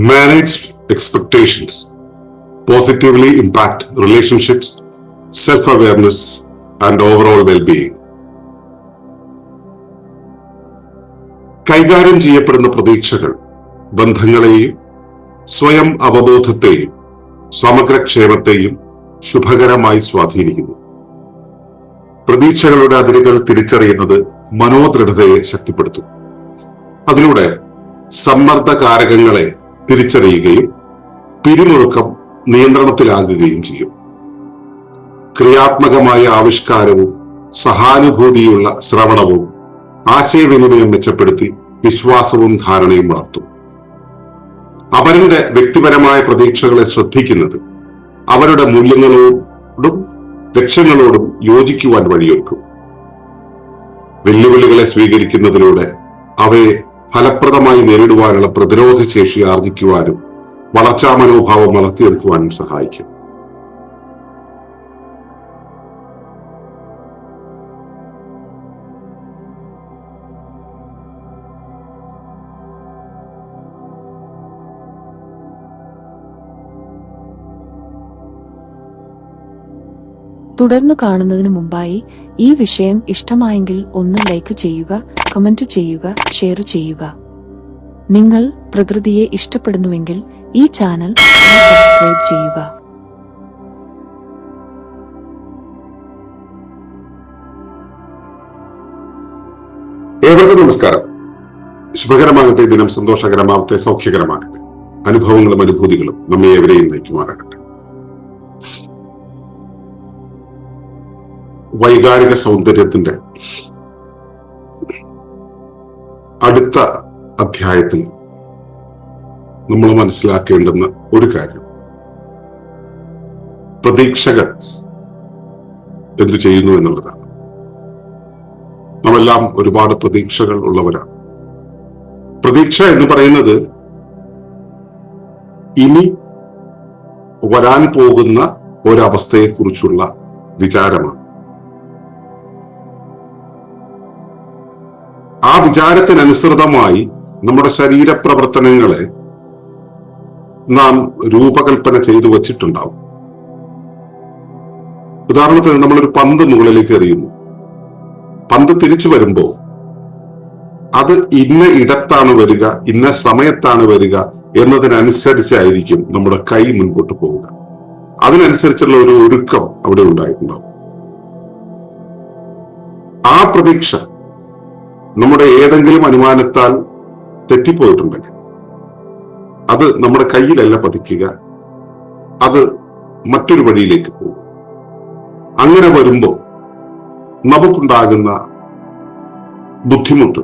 Managed expectations positively impact relationships, self awareness, and overall well being. കൈകാര്യം ചെയ്യപ്പെടുന്ന പ്രതീക്ഷകൾ ബന്ധങ്ങളെയും സ്വയം അവബോധത്തെയും സമഗ്രക്ഷേമത്തെയും ശുഭകരമായി സ്വാധീനിക്കുന്നു പ്രതീക്ഷകളുടെ അതിരുകൾ തിരിച്ചറിയുന്നത് മനോദൃഢതയെ ശക്തിപ്പെടുത്തും അതിലൂടെ സമ്മർദ്ദ കാരകങ്ങളെ തിരിച്ചറിയുകയും പിരിമുറുക്കം നിയന്ത്രണത്തിലാകുകയും ചെയ്യും. ക്രിയാത്മകമായ ആവിഷ്കാരവും സഹാനുഭൂതിയുള്ള ശ്രവണവും ആശയവിനിമയം മെച്ചപ്പെടുത്തി വിശ്വാസവും ധാരണയും വളർത്തും. അവരുടെ വ്യക്തിപരമായ പ്രതീക്ഷകളെ ശ്രദ്ധിക്കുന്നത് അവരുടെ മൂല്യങ്ങളോടും ലക്ഷ്യങ്ങളോടും യോജിക്കുവാൻ വഴിയൊരുക്കും. വെല്ലുവിളികളെ സ്വീകരിക്കുന്നതിലൂടെ അവയെ ഫലപ്രദമായി നേരിടുവാനുള്ള പ്രതിരോധ ശേഷി ആർജിക്കുവാനും വളർച്ചാ മനോഭാവം വളർത്തിയെടുക്കുവാനും സഹായിക്കും. തുടർന്ന് കാണുന്നതിന് മുമ്പായി ഈ വിഷയം ഇഷ്ടമായെങ്കിൽ ഒന്ന് ലൈക്ക് ചെയ്യുക കമന്റ് ചെയ്യുക ഷെയർ ചെയ്യുക. നിങ്ങൾ പ്രകൃതിയെ ഇഷ്ടപ്പെടുന്നുവെങ്കിൽ ഈ ചാനൽ സബ്സ്ക്രൈബ് ചെയ്യുക. ഏവർക്കും നമസ്കാരം. ശുഭകരമാകട്ടെ ദിനം സന്തോഷകരമാകട്ടെ സൗഖ്യകരമാകട്ടെ. അനുഭവങ്ങളും അനുഭൂതികളും നമ്മെ എവരെയും നയിക്കുമാറാകട്ടെ. വൈകാരിക സൗന്ദര്യത്തിന്റെ അടുത്ത അധ്യായത്തിൽ നമ്മൾ മനസ്സിലാക്കേണ്ടുന്ന ഒരു കാര്യം. പ്രതീക്ഷകൾ എന്തു ചെയ്യുന്നു എന്നുള്ളതാണ്. നമ്മെല്ലാം ഒരുപാട് പ്രതീക്ഷകൾ ഉള്ളവരാണ്. പ്രതീക്ഷ എന്ന് പറയുന്നത് ഇനി വരാൻ പോകുന്ന ഒരവസ്ഥയെക്കുറിച്ചുള്ള വിചാരമാണ്. വിചാരത്തിനനുസൃതമായി നമ്മുടെ ശരീരപ്രവർത്തനങ്ങളെ നാം രൂപകൽപ്പന ചെയ്തു വച്ചിട്ടുണ്ടാവും. ഉദാഹരണത്തിന് നമ്മളൊരു പന്ത് മുകളിലേക്ക് എറിയുന്നു. പന്ത് തിരിച്ചു വരുമ്പോൾ അത് ഇന്ന ഇടത്താണ് വരിക ഇന്ന സമയത്താണ് വരിക എന്നതിനനുസരിച്ചായിരിക്കും നമ്മുടെ കൈ മുൻപോട്ട് പോവുക. അതിനനുസരിച്ചുള്ള ഒരു ഒരുക്കം അവിടെ ഉണ്ടായിട്ടുണ്ടാവും. ആ പ്രതീക്ഷ നമ്മുടെ ഏതെങ്കിലും അനുമാനത്താൽ തെറ്റിപ്പോയിട്ടുണ്ടെങ്കിൽ അത് നമ്മുടെ കയ്യിലല്ല പതിക്കുക അത് മറ്റൊരു വഴിയിലേക്ക് പോകും. അങ്ങനെ വരുമ്പോൾ നമുക്കുണ്ടാകുന്ന ബുദ്ധിമുട്ട്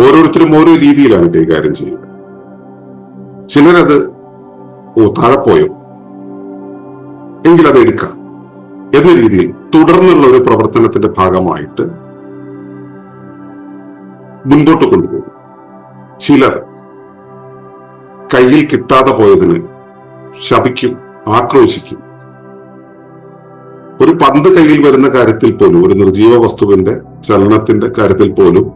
ഓരോരുത്തരും ഓരോ രീതിയിലാണ് കൈകാര്യം ചെയ്യുക. ചിലരത് ഓ താഴെപ്പോയോ എങ്കിലത് എടുക്കാം. എന്ന രീതിയിൽ തുടർന്നുള്ള ഒരു പ്രവർത്തനത്തിന്റെ ഭാഗമായിട്ട് മുൻപോട്ട് കൊണ്ടുപോകും. ചിലർ കയ്യിൽ കിട്ടാതെ പോയതിന് ശപിക്കും ആക്രോശിക്കും. ഒരു പന്ത് കയ്യിൽ വരുന്ന കാര്യത്തിൽ പോലും ഒരു നിർജീവ വസ്തുവിന്റെ ചലനത്തിന്റെ കാര്യത്തിൽ പോലും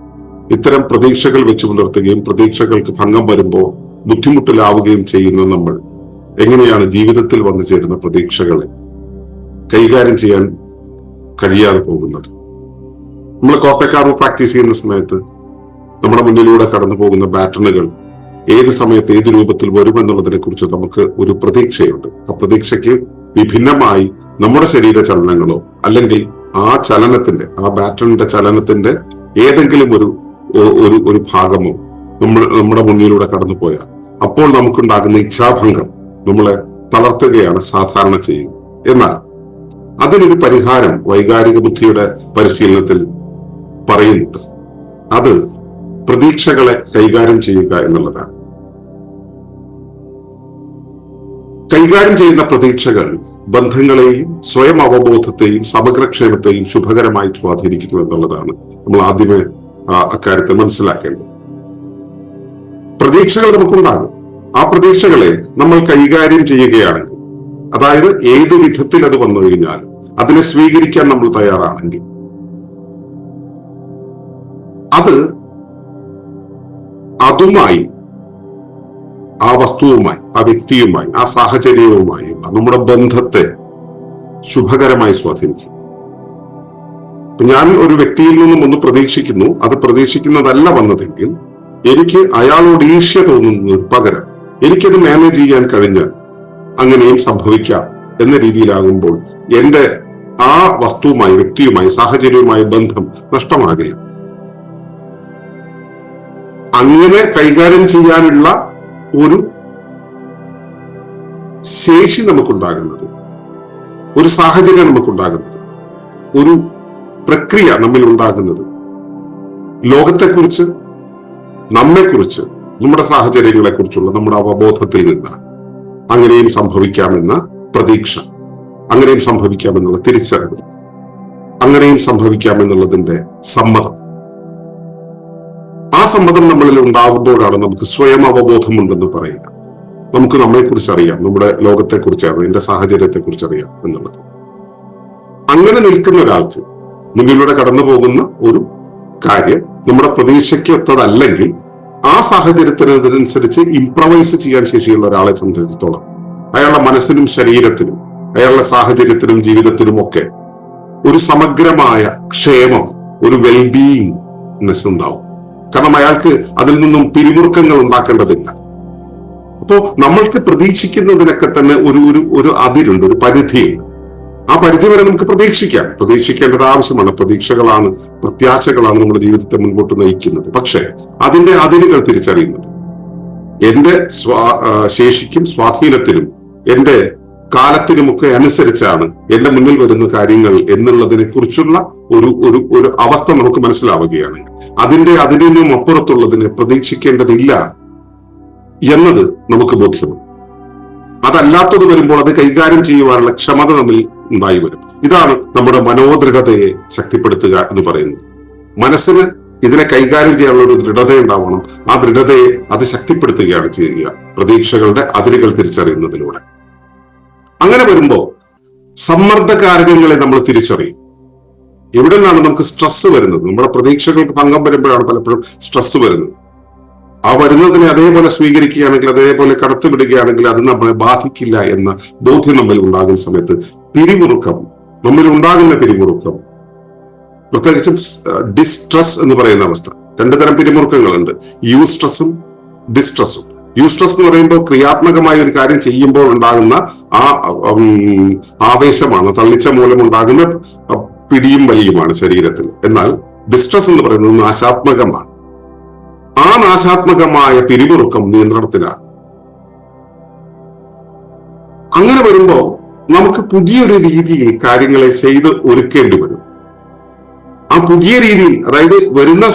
ഇത്തരം പ്രതീക്ഷകൾ വെച്ച് പുലർത്തുകയും പ്രതീക്ഷകൾക്ക് ഭംഗം വരുമ്പോൾ ബുദ്ധിമുട്ടിലാവുകയും ചെയ്യുന്ന നമ്മൾ എങ്ങനെയാണ് ജീവിതത്തിൽ വന്നു ചേരുന്ന പ്രതീക്ഷകളെ കൈകാര്യം ചെയ്യാൻ കഴിയാതെ പോകുന്നത്? നമ്മൾ കോപ്പക്കാർ പ്രാക്ടീസ് ചെയ്യുന്ന സമയത്ത് നമ്മുടെ മുന്നിലൂടെ കടന്നു പോകുന്ന ബാറ്റണുകൾ ഏത് സമയത്ത് ഏത് രൂപത്തിൽ വരുമെന്നുള്ളതിനെ കുറിച്ച് നമുക്ക് ഒരു പ്രതീക്ഷയുണ്ട്. ആ പ്രതീക്ഷയ്ക്ക് വിഭിന്നമായി നമ്മുടെ ശരീര ചലനങ്ങളോ അല്ലെങ്കിൽ ആ ചലനത്തിന്റെ ആ ബാറ്റണിന്റെ ചലനത്തിന്റെ ഏതെങ്കിലും ഒരു ഒരു ഒരു ഭാഗമോ നമ്മൾ നമ്മുടെ മുന്നിലൂടെ കടന്നു പോയാൽ അപ്പോൾ നമുക്കുണ്ടാകുന്ന ഇച്ഛാഭംഗം നമ്മളെ തളർത്തുകയാണ് സാധാരണ ചെയ്യുക. എന്നാൽ അതിനൊരു പരിഹാരം വൈകാരിക ബുദ്ധിയുടെ പരിശീലനത്തിൽ പറയുന്നുണ്ട്. അത് പ്രതീക്ഷകളെ കൈകാര്യം ചെയ്യുക എന്നുള്ളതാണ്. കൈകാര്യം ചെയ്യുന്ന പ്രതീക്ഷകൾ ബന്ധങ്ങളെയും സ്വയം അവബോധത്തെയും സമഗ്രക്ഷേമത്തെയും ശുഭകരമായി സ്വാധീനിക്കുന്നു എന്നുള്ളതാണ് നമ്മൾ ആദ്യമേ അക്കാര്യത്തിൽ മനസ്സിലാക്കേണ്ടത്. പ്രതീക്ഷകൾ നമുക്കുണ്ടാകും. ആ പ്രതീക്ഷകളെ നമ്മൾ കൈകാര്യം ചെയ്യുകയാണെങ്കിൽ അതായത് ഏത് വിധത്തിൽ അത് വന്നു കഴിഞ്ഞാലും അതിനെ സ്വീകരിക്കാൻ നമ്മൾ തയ്യാറാണെങ്കിൽ അത് അതുമായി ആ വസ്തുവുമായി ആ വ്യക്തിയുമായി ആ സാഹചര്യവുമായി നമ്മുടെ ബന്ധത്തെ ശുഭകരമായി സ്വാധീനിക്കും. ഞാൻ ഒരു വ്യക്തിയിൽ നിന്നും ഒന്ന് പ്രതീക്ഷിക്കുന്നു. അത് പ്രതീക്ഷിക്കുന്നതല്ല വന്നതെങ്കിൽ എനിക്ക് അയാളോട് ഈർഷ്യ തോന്നുന്നത് പകരം എനിക്കത് മാനേജ് ചെയ്യാൻ കഴിഞ്ഞാൽ അങ്ങനെയും സംഭവിക്കാം എന്ന രീതിയിലാകുമ്പോൾ എന്റെ ആ വസ്തുവുമായി വ്യക്തിയുമായി സാഹചര്യവുമായി ബന്ധം നഷ്ടമാകില്ല. അങ്ങനെ കൈകാര്യം ചെയ്യാനുള്ള ഒരു ശേഷി നമുക്കുണ്ടാകുന്നത്. ഒരു സാഹചര്യം നമുക്കുണ്ടാകുന്നത്. ഒരു പ്രക്രിയ നമ്മിൽ ഉണ്ടാകുന്നത് ലോകത്തെക്കുറിച്ച് നമ്മെക്കുറിച്ച് നമ്മുടെ സാഹചര്യങ്ങളെ കുറിച്ചുള്ള നമ്മുടെ അവബോധത്തിൽ നിന്ന് അങ്ങനെയും സംഭവിക്കാമെന്ന പ്രതീക്ഷ അങ്ങനെയും സംഭവിക്കാമെന്നുള്ള തിരിച്ചറിവ് അങ്ങനെയും സംഭവിക്കാമെന്നുള്ളതിന്റെ സമ്മതം സമ്മതം നമ്മളിൽ ഉണ്ടാകുമ്പോഴാണ് നമുക്ക് സ്വയം അവബോധമുണ്ടെന്ന് പറയുക. നമുക്ക് നമ്മെക്കുറിച്ച് അറിയാം നമ്മുടെ ലോകത്തെ കുറിച്ച് അറിയാം എന്റെ സാഹചര്യത്തെക്കുറിച്ച് അറിയാം എന്നുള്ളത്. അങ്ങനെ നിൽക്കുന്ന ഒരാൾക്ക് മുന്നിലൂടെ കടന്നു പോകുന്ന ഒരു കാര്യം നമ്മുടെ പ്രതീക്ഷയ്ക്കൊത്തതല്ലെങ്കിൽ ആ സാഹചര്യത്തിനനുസരിച്ച് ഇംപ്രവൈസ് ചെയ്യാൻ ശേഷിയുള്ള ഒരാളെ സംബന്ധിച്ചിടത്തോളം അയാളുടെ മനസ്സിനും ശരീരത്തിനും അയാളുടെ സാഹചര്യത്തിനും ജീവിതത്തിനും ഒക്കെ ഒരു സമഗ്രമായ ക്ഷേമം ഒരു വെൽബീയിങ്നെസ് ഉണ്ടാവും. കാരണം അയാൾക്ക് അതിൽ നിന്നും പിരിമുറുക്കങ്ങൾ ഉണ്ടാക്കേണ്ടതില്ല. അപ്പോ നമ്മൾക്ക് പ്രതീക്ഷിക്കുന്നതിനൊക്കെ തന്നെ ഒരു ഒരു ഒരു അതിരുണ്ട് ഒരു പരിധിയുണ്ട്. ആ പരിധി വരെ നമുക്ക് പ്രതീക്ഷിക്കാം. പ്രതീക്ഷിക്കേണ്ടത് ആവശ്യമാണ്. പ്രതീക്ഷകളാണ് പ്രത്യാശകളാണ് നമ്മുടെ ജീവിതത്തെ മുൻപോട്ട് നയിക്കുന്നത്. പക്ഷേ അതിന്റെ അതിരുകൾ തിരിച്ചറിയുന്നത്. എന്റെ സ്വാ ശേഷിക്കും സ്വാധീനത്തിനും എന്റെ കാലത്തിനുമൊക്കെ അനുസരിച്ചാണ് എന്റെ മുന്നിൽ വരുന്ന കാര്യങ്ങൾ എന്നുള്ളതിനെ കുറിച്ചുള്ള ഒരു ഒരു ഒരു അവസ്ഥ നമുക്ക് മനസ്സിലാവുകയാണ്. അതിന്റെ അതിനും അപ്പുറത്തുള്ളതിനെ പ്രതീക്ഷിക്കേണ്ടതില്ല എന്നത് നമുക്ക് ബോധ്യമാണ്. അതല്ലാത്തത് വരുമ്പോൾ അത് കൈകാര്യം ചെയ്യുവാനുള്ള ക്ഷമത നമ്മിൽ ഉണ്ടായി വരും. ഇതാണ് നമ്മുടെ മനോദൃഢതയെ ശക്തിപ്പെടുത്തുക എന്ന് പറയുന്നത്. മനസ്സിന് ഇതിനെ കൈകാര്യം ചെയ്യാനുള്ള ഒരു ദൃഢത ഉണ്ടാവണം. ആ ദൃഢതയെ അത് ശക്തിപ്പെടുത്തുകയാണ് ചെയ്യുക. പ്രതീക്ഷകളുടെ അതിരുകൾ തിരിച്ചറിയുന്നതിലൂടെ. അങ്ങനെ വരുമ്പോ സമ്മർദ്ദകാരകങ്ങളെ നമ്മൾ തിരിച്ചറിയും. എവിടെ നിന്നാണ് നമുക്ക് സ്ട്രെസ് വരുന്നത്? നമ്മുടെ പ്രതീക്ഷകൾക്ക് ഭംഗം വരുമ്പോഴാണ് പലപ്പോഴും സ്ട്രെസ് വരുന്നത്. ആ വരുന്നതിനെ അതേപോലെ സ്വീകരിക്കുകയാണെങ്കിൽ അതേപോലെ കടത്തിവിടുകയാണെങ്കിൽ അത് നമ്മളെ ബാധിക്കില്ല എന്ന ബോധ്യം നമ്മിൽ ഉണ്ടാകുന്ന സമയത്ത് പിരിമുറുക്കം നമ്മിൽ ഉണ്ടാകുന്ന പിരിമുറുക്കം. പ്രത്യേകിച്ചും ഡിസ്ട്രസ് എന്ന് പറയുന്ന അവസ്ഥ. രണ്ടു തരം പിരിമുറുക്കങ്ങളുണ്ട്. യു സ്ട്രെസ്സും ഡിസ്ട്രസ്സും യു സ്ട്രെസ് എന്ന് പറയുമ്പോൾ ക്രിയാത്മകമായ ഒരു കാര്യം ചെയ്യുമ്പോൾ ഉണ്ടാകുന്ന ആ ആവേശമാണ് തള്ളിച്ച മൂലം ഉണ്ടാകുന്ന പിടിയും വലിയുമാണ് ശരീരത്തിൽ. എന്നാൽ ഡിസ്ട്രസ് എന്ന് പറയുന്നത് നാശാത്മകമാണ്. ആ നാശാത്മകമായ പിരിമുറുക്കം നിയന്ത്രണത്തിലാണ്. അങ്ങനെ വരുമ്പോൾ നമുക്ക് പുതിയൊരു രീതിയിൽ കാര്യങ്ങളെ ചെയ്ത് ഒരുക്കേണ്ടി വരും. ആ പുതിയ രീതിയിൽ അതായത് വരുന്ന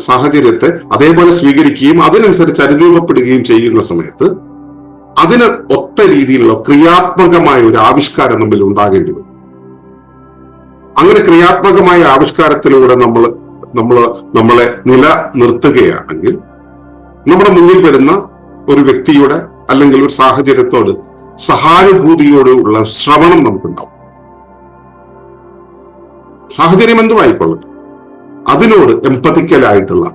സാഹചര്യത്തെ അതേപോലെ സ്വീകരിക്കുകയും അതിനനുസരിച്ച് അനുരൂപപ്പെടുകയും ചെയ്യുന്ന സമയത്ത് അതിന് ഒത്ത രീതിയിലുള്ള ക്രിയാത്മകമായ ഒരു ആവിഷ്കാരം നമ്മിൽ ഉണ്ടാകേണ്ടി വരും അങ്ങനെ ക്രിയാത്മകമായ ആവിഷ്കാരത്തിലൂടെ നമ്മൾ നമ്മൾ നമ്മളെ നിലനിർത്തുകയാണെങ്കിൽ നമ്മുടെ മുന്നിൽ വരുന്ന ഒരു വ്യക്തിയുടെ അല്ലെങ്കിൽ ഒരു സാഹചര്യത്തോട് സഹാനുഭൂതിയോടുള്ള ശ്രവണം നമുക്കുണ്ടാവും. സാഹചര്യം എന്തുമായിക്കൊള്ളട്ടെ? അതിനോട് എംപതിക്കലായിട്ടുള്ള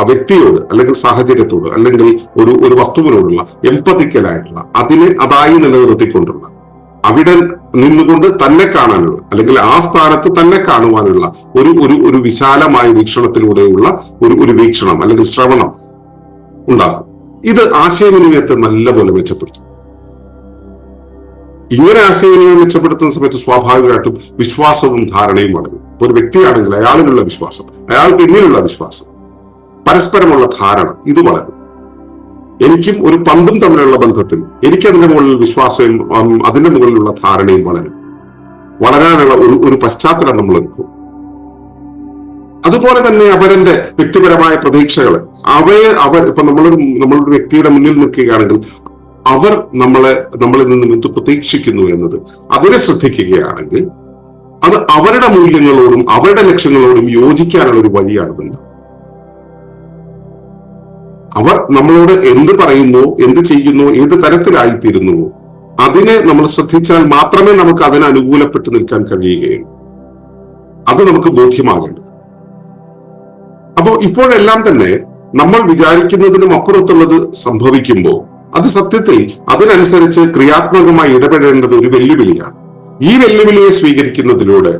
ആ വ്യക്തിയോട് അല്ലെങ്കിൽ സാഹചര്യത്തോട് അല്ലെങ്കിൽ ഒരു ഒരു വസ്തുവിനോടുള്ള എംപതിക്കലായിട്ടുള്ള അതിനെ അതായി നിലനിർത്തിക്കൊണ്ടുള്ള അവിടെ നിന്നുകൊണ്ട് തന്നെ കാണാനുള്ള അല്ലെങ്കിൽ ആ സ്ഥാനത്ത് തന്നെ കാണുവാനുള്ള ഒരു ഒരു ഒരു വിശാലമായ വീക്ഷണത്തിലൂടെയുള്ള ഒരു ഒരു വീക്ഷണം അല്ലെങ്കിൽ ശ്രവണം ഉണ്ടാകും. ഇത് ആശയവിനിമയത്തെ നല്ലപോലെ മെച്ചപ്പെടുത്തും. ഇങ്ങനെ ആശയവിനിമയം മെച്ചപ്പെടുത്തുന്ന സമയത്ത് സ്വാഭാവികമായിട്ടും വിശ്വാസവും ധാരണയും വളരും. ഒരു വ്യക്തിയാണെങ്കിൽ അയാളിലുള്ള വിശ്വാസം അയാൾക്ക് എന്നിലുള്ള വിശ്വാസം പരസ്പരമുള്ള ധാരണ ഇത് വളരും. എനിക്കും ഒരു പന്തും തമ്മിലുള്ള ബന്ധത്തിൽ എനിക്ക് അതിന്റെ മുകളിൽ വിശ്വാസവും അതിന്റെ മുകളിലുള്ള ധാരണയും വളരും. വളരാനുള്ള ഒരു ഒരു പശ്ചാത്തലം നമ്മൾ എടുക്കും. അതുപോലെ തന്നെ അവരന്റെ വ്യക്തിപരമായ പ്രതീക്ഷകൾ അവയെ അവർ ഇപ്പൊ നമ്മളൊരു നമ്മളൊരു വ്യക്തിയുടെ മുന്നിൽ നിൽക്കുകയാണെങ്കിൽ അവർ നമ്മളെ നമ്മളിൽ നിന്നും എന്ത് പ്രതീക്ഷിക്കുന്നു എന്നത്. അതിനെ ശ്രദ്ധിക്കുകയാണെങ്കിൽ അത് അവരുടെ മൂല്യങ്ങളോടും അവരുടെ ലക്ഷ്യങ്ങളോടും യോജിക്കാനുള്ള ഒരു വഴിയാണ് അവർ നമ്മളോട് എന്ത് പറയുന്നു എന്ത് ചെയ്യുന്നു ഏത് തരത്തിലായിത്തീരുന്നു അതിനെ നമ്മൾ ശ്രദ്ധിച്ചാൽ മാത്രമേ നമുക്ക് അതിന് അനുകൂലപ്പെട്ട് നിൽക്കാൻ കഴിയുകയുള്ളൂ. അത് നമുക്ക് ബോധ്യമാകേണ്ടത്. അപ്പോ ഇപ്പോഴെല്ലാം തന്നെ നമ്മൾ വിചാരിക്കുന്നതിനും അപ്പുറത്തുള്ളത് സംഭവിക്കുമ്പോൾ അത് സത്യത്തിൽ അതിനനുസരിച്ച് ക്രിയാത്മകമായി ഇടപെടേണ്ടത് ഒരു വെല്ലുവിളിയാണ്. ഈ വെല്ലുവിളിയെ സ്വീകരിക്കുന്നതിലൂടെ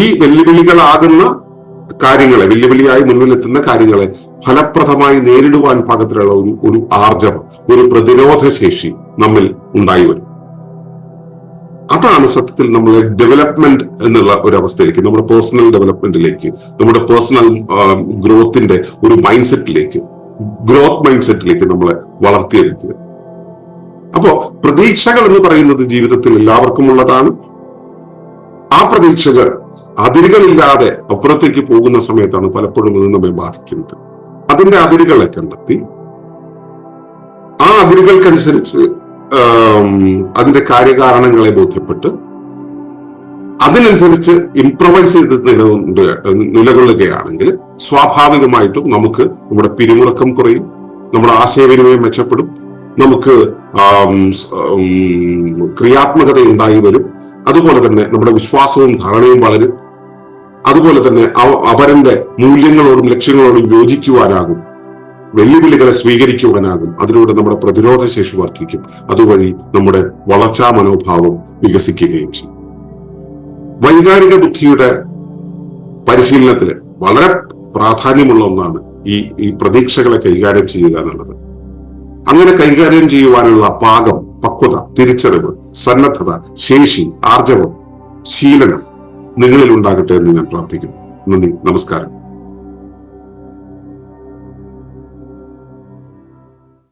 ഈ വെല്ലുവിളികളാകുന്ന കാര്യങ്ങളെ വെല്ലുവിളിയായി മുന്നിലെത്തുന്ന കാര്യങ്ങളെ ഫലപ്രദമായി നേരിടുവാൻ പാകത്തിലുള്ള ഒരു ഒരു ആർജവം ഒരു പ്രതിരോധ ശേഷി നമ്മിൽ ഉണ്ടായി വരും. അതാണ് സത്യത്തിൽ നമ്മളെ ഡെവലപ്മെന്റ് എന്നുള്ള ഒരു അവസ്ഥയിലേക്ക് നമ്മുടെ പേഴ്സണൽ ഡെവലപ്മെന്റിലേക്ക് നമ്മുടെ പേഴ്സണൽ ഗ്രോത്തിന്റെ ഒരു മൈൻഡ് സെറ്റിലേക്ക് ഗ്രോത്ത് മൈൻഡ് സെറ്റിലേക്ക് നമ്മളെ വളർത്തിയെടുക്കുക. അപ്പോ പ്രതീക്ഷകൾ എന്ന് പറയുന്നത് ജീവിതത്തിൽ എല്ലാവർക്കും ഉള്ളതാണ് ആ പ്രതീക്ഷകൾ അതിരുകളില്ലാതെ അപ്പുറത്തേക്ക് പോകുന്ന സമയത്താണ് പലപ്പോഴും അത് നമ്മെ ബാധിക്കുന്നത്. അതിന്റെ അതിരുകളെ കണ്ടെത്തി ആ അതിരുകൾക്കനുസരിച്ച് അതിന്റെ കാര്യകാരണങ്ങളെ ബോധ്യപ്പെട്ട് അതിനനുസരിച്ച് ഇംപ്രവൈസ് ചെയ്ത് നിലകൊണ്ട് നിലകൊള്ളുകയാണെങ്കിൽ സ്വാഭാവികമായിട്ടും നമുക്ക് നമ്മുടെ പിരിമുറക്കം കുറയും. നമ്മുടെ ആശയവിനിമയം മെച്ചപ്പെടും. നമുക്ക് ക്രിയാത്മകത ഉണ്ടായി വരും. അതുപോലെ തന്നെ നമ്മുടെ വിശ്വാസവും ധാരണയും വളരും. അതുപോലെ തന്നെ അവ- അവരന്റെ മൂല്യങ്ങളോടും ലക്ഷ്യങ്ങളോടും യോജിക്കുവാനാകും. വെല്ലുവിളികളെ സ്വീകരിക്കുവാനാകും. അതിലൂടെ നമ്മുടെ പ്രതിരോധ ശേഷി വർദ്ധിക്കും. അതുവഴി നമ്മുടെ വളർച്ചാ മനോഭാവം വികസിക്കുകയും ചെയ്യും. വൈകാരിക ബുദ്ധിയുടെ പരിശീലനത്തിൽ വളരെ പ്രാധാന്യമുള്ള ഒന്നാണ് ഈ ഈ പ്രതീക്ഷകളെ കൈകാര്യം ചെയ്യുക എന്നുള്ളത്. അങ്ങനെ കൈകാര്യം ചെയ്യുവാനുള്ള പാകം പക്വത തിരിച്ചറിവ് സന്നദ്ധത ശേഷി ആർജവം ശീലനം നിങ്ങളിൽ ഉണ്ടാകട്ടെ എന്ന് ഞാൻ പ്രാർത്ഥിക്കുന്നു. നന്ദി നമസ്കാരം.